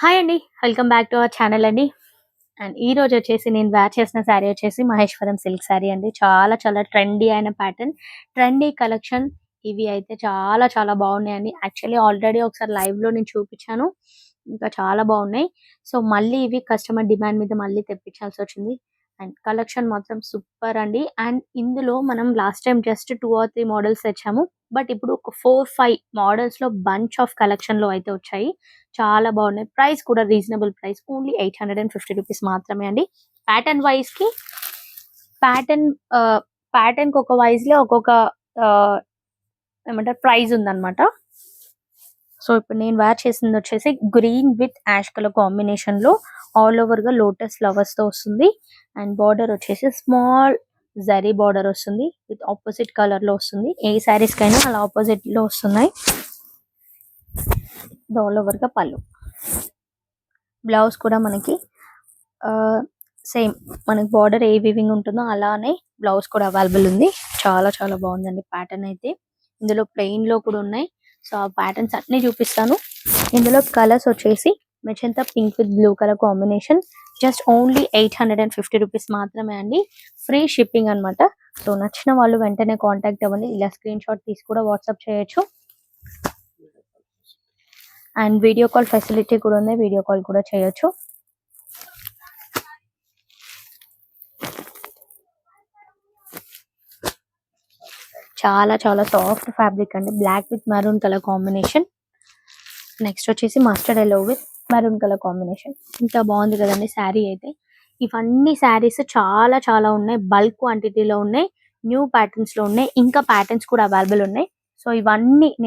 Hi అండి welcome back to our channel అండి. And ఈ రోజు వచ్చేసి నేను వేర్ చేసిన శారీ వచ్చేసి మహేశ్వరం సిల్క్ శారీ అండి. చాలా చాలా ట్రెండీ అయిన ప్యాటర్న్ ట్రెండీ కలెక్షన్ ఇవి అయితే చాలా చాలా బాగున్నాయండి యాక్చువల్లీ ఆల్రెడీ ఒకసారి లైవ్లో నేను చూపించాను. ఇంకా చాలా బాగున్నాయి. సో మళ్ళీ ఇవి కస్టమర్ డిమాండ్ మీద మళ్ళీ తెప్పించాల్సి వచ్చింది. అండ్ కలెక్షన్ మాత్రం సూపర్ అండి. అండ్ ఇందులో మనం last time just two or three models తెచ్చాము. బట్ ఇప్పుడు ఒక ఫోర్ ఫైవ్ మోడల్స్లో బంచ్ ఆఫ్ కలెక్షన్లో అయితే వచ్చాయి. చాలా బాగున్నాయి. ప్రైస్ కూడా reasonable price. Only eight hundred and fifty rupees మాత్రమే అండి. ప్యాటర్న్ వైజ్కి ప్యాటర్న్ ప్యాటర్న్కి ఒక వైజ్లో ఒక్కొక్క ఏమంటారు ప్రైస్ ఉందన్నమాట. సో ఇప్పుడు నేను వేర్ చేసింది వచ్చేసి గ్రీన్ విత్ యాష్ కలర్ కాంబినేషన్లో ఆల్ ఓవర్గా లోటస్ ఫ్లవర్స్తో వస్తుంది. అండ్ బార్డర్ వచ్చేసి స్మాల్ జరీ బార్డర్ వస్తుంది. విత్ ఆపోజిట్ కలర్లో వస్తుంది. ఏ సారీస్ కైనా అలా ఆపోజిట్లో వస్తున్నాయి. ఆల్ ఓవర్గా పళ్ళు. బ్లౌజ్ కూడా మనకి సేమ్ మనకి బార్డర్ ఏ వివింగ్ ఉంటుందో అలానే బ్లౌజ్ కూడా అవైలబుల్ ఉంది. చాలా చాలా బాగుందండి ప్యాటర్న్ అయితే. ఇందులో ప్లెయిన్లో కూడా ఉన్నాయి. సో ఆ ప్యాటర్న్స్ అన్ని చూపిస్తాను. ఇందులో కలర్స్ వచ్చేసి మెచంతా pink with blue colour combination just only eight hundred and fifty rupees మాత్రమే అండి. ఫ్రీ షిప్పింగ్ అన్నమాట. సో నచ్చిన వాళ్ళు వెంటనే కాంటాక్ట్ అవ్వండి. ఇలా స్క్రీన్ షాట్ తీసి కూడా వాట్సాప్ చేయొచ్చు. అండ్ వీడియో కాల్ ఫెసిలిటీ కూడా ఉంది. వీడియో కాల్ కూడా చేయొచ్చు. చాలా చాలా సాఫ్ట్ ఫ్యాబ్రిక్ అండి. Black with maroon colour combination next వచ్చేసి mustard yellow with maroon colour combination ఇంత బాగుంది కదండి శారీ అయితే. ఇవన్నీ శారీస్ చాలా చాలా ఉన్నాయి. బల్క్ క్వాంటిటీలో ఉన్నాయి. న్యూ ప్యాటర్న్స్లో ఉన్నాయి. ఇంకా ప్యాటర్న్స్ కూడా అవైలబుల్ ఉన్నాయి. సో ఇవన్నీ